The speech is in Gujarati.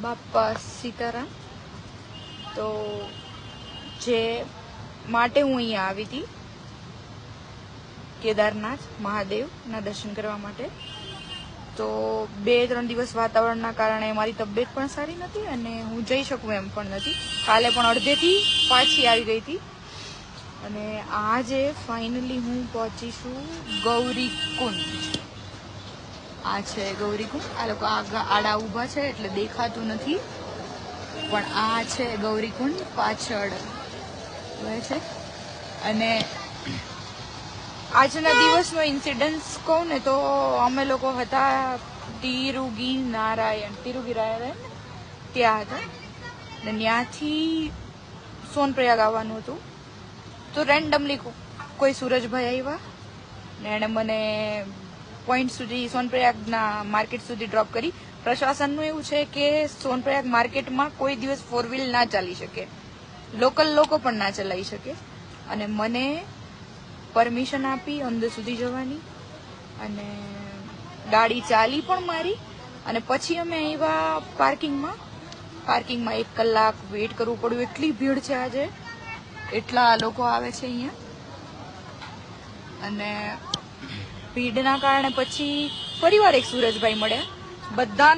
બાપા સીતારામ. તો જે માટે હું અહીંયા આવી હતી, કેદારનાથ મહાદેવના દર્શન કરવા માટે. તો બે ત્રણ દિવસ વાતાવરણના કારણે મારી તબિયત પણ સારી નથી અને હું જઈ શકું એમ પણ નથી. કાલે પણ અડધેથી પાછી આવી ગઈ હતી. અને આજે ફાઇનલી હું પહોંચી છું ગૌરી કુંડ આ છે ગૌરીકુંડ આ લોકો આડા ઊભા છે એટલે દેખાતું નથી. પણ આ છે ગૌરીકુંડ પાછળ. હોય છે. અને આજના દિવસનો ઇન્સિડન્સ કહું ને તો અમે લોકો હતા તિરુગી નારાયણ. તિરુગી નારાયણ ત્યાં હતા. ને ત્યાંથી સોનપ્રયાગ આવવાનું હતું. તો રેન્ડમલી કોઈ સુરજભાઈ આવ્યા ને એણે મને પોઈન્ટ સુધી સોનપ્રયાગના માર્કેટ સુધી ડ્રોપ કરી. પ્રશાસનનું એવું છે કે સોનપ્રયાગ માર્કેટમાં કોઈ દિવસ ફોર વ્હીલ ના ચાલી શકે. લોકલ લોકો પણ ના ચલાવી શકે. અને મને પરમિશન આપી અંદર સુધી જવાની. અને ગાડી ચાલી પણ મારી. અને પછી અમે આવ્યા પાર્કિંગમાં. પાર્કિંગમાં એક કલાક વેઇટ કરવું પડ્યું. એટલી ભીડ છે આજે. એટલા લોકો આવે છે અહીંયા. અને ભીડના કારણે પછી ફરીવાર એક સુરજભાઈ મળ્યા. બધાને